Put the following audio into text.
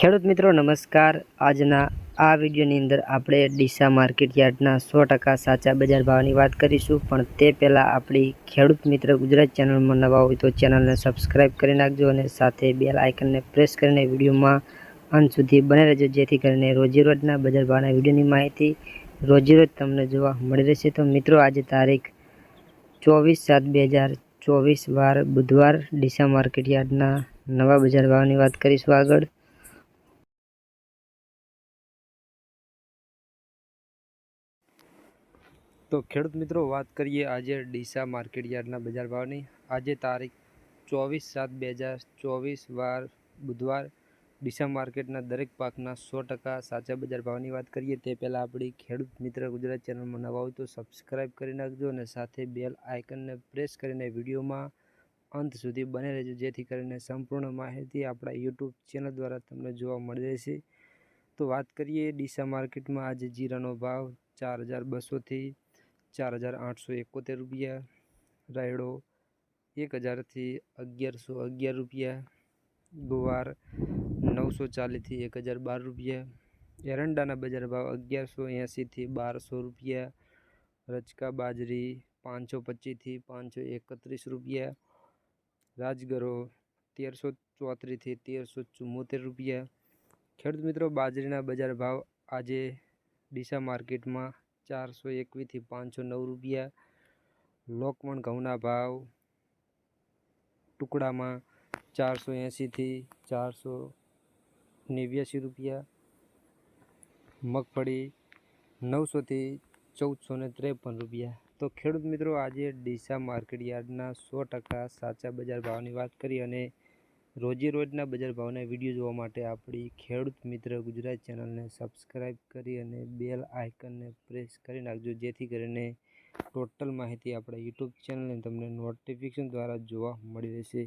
ખેડૂત મિત્રો, નમસ્કાર. આજના આ વિડીયોની અંદર આપણે ડીસા માર્કેટ યાર્ડના સો ટકા સાચા બજાર ભાવની વાત કરીશું. પણ તે પહેલાં આપણી ખેડૂત મિત્ર ગુજરાત ચેનલમાં નવા હોય તો ચેનલને સબસ્ક્રાઇબ કરી નાખજો અને સાથે બેલ આઇકનને પ્રેસ કરીને વિડીયોમાં અંત સુધી બને રહેજો. જેથી કરીને રોજીરોજના બજાર ભાવના વિડીયોની માહિતી રોજીરોજ તમને જોવા મળી રહેશે. તો મિત્રો, આજે તારીખ ચોવીસ સાત બે હજાર ચોવીસ વાર બુધવાર ડીસા માર્કેટ યાર્ડના નવા બજાર ભાવની વાત કરીશું આગળ. તો ખેડૂત મિત્રો, વાત કરીએ આજે ડીસા માર્કેટ યાર્ડના બજાર ભાવની. આજે તારીખ ચોવીસ સાત બે હજાર ચોવીસ વાર બુધવાર ડીસા માર્કેટના દરેક પાકના સો ટકા સાચા બજાર ભાવની વાત કરીએ, તે પહેલાં આપણી ખેડૂત મિત્ર ગુજરાત ચેનલમાં નવા હોય તો સબસ્ક્રાઇબ કરી નાખજો અને સાથે બેલ આઇકનને પ્રેસ કરીને વિડીયોમાં અંત સુધી બને રહેજો, જેથી કરીને સંપૂર્ણ માહિતી આપણા યુટ્યુબ ચેનલ દ્વારા તમને જોવા મળી રહેશે. તો વાત કરીએ ડીસા માર્કેટમાં આજે જીરાનો ભાવ ચાર હજાર બસોથી ચાર હજાર આઠસો એકોતેર રૂપિયા. રાયડો એક હજારથી અગિયારસો અગિયાર રૂપિયા. ગુવાર નવસો ચાલીસથી એક હજાર બાર રૂપિયા. એરંડાના બજાર ભાવ અગિયારસો એંસીથી બારસો રૂપિયા. રચકા બાજરી પાંચસો પચીસથી પાંચસો એકત્રીસ રૂપિયા. રાજગરો તેરસો ચોત્રીસથી તેરસો ચુમ્મોતેર રૂપિયા. ખેડૂત મિત્રો, બાજરીના બજાર ભાવ આજે ડીસા માર્કેટમાં ચારસો એકવીસથી પાંચસો નવ રૂપિયા. લોકમણ ઘઉંના ભાવ ટુકડામાં ચારસો એંશીથી ચારસો નેવ્યાસી રૂપિયા. મગફળી નવસોથી ચૌદસો ને ત્રેપન રૂપિયા. તો ખેડૂત મિત્રો, આજે ડીસા માર્કેટ યાર્ડના સો ટકા સાચા બજાર ભાવની વાત કરી અને રોજે રોજના બજાર ભાવના વીડિયો જોવા માટે આપણી ખેડૂત મિત્ર ગુજરાત ચેનલને સબસ્ક્રાઈબ કરી અને બેલ આઇકનને પ્રેસ કરી નાખજો. જેથી કરીને ટોટલ માહિતી આપણા યુટ્યુબ ચેનલને તમને નોટિફિકેશન દ્વારા જોવા મળી રહેશે.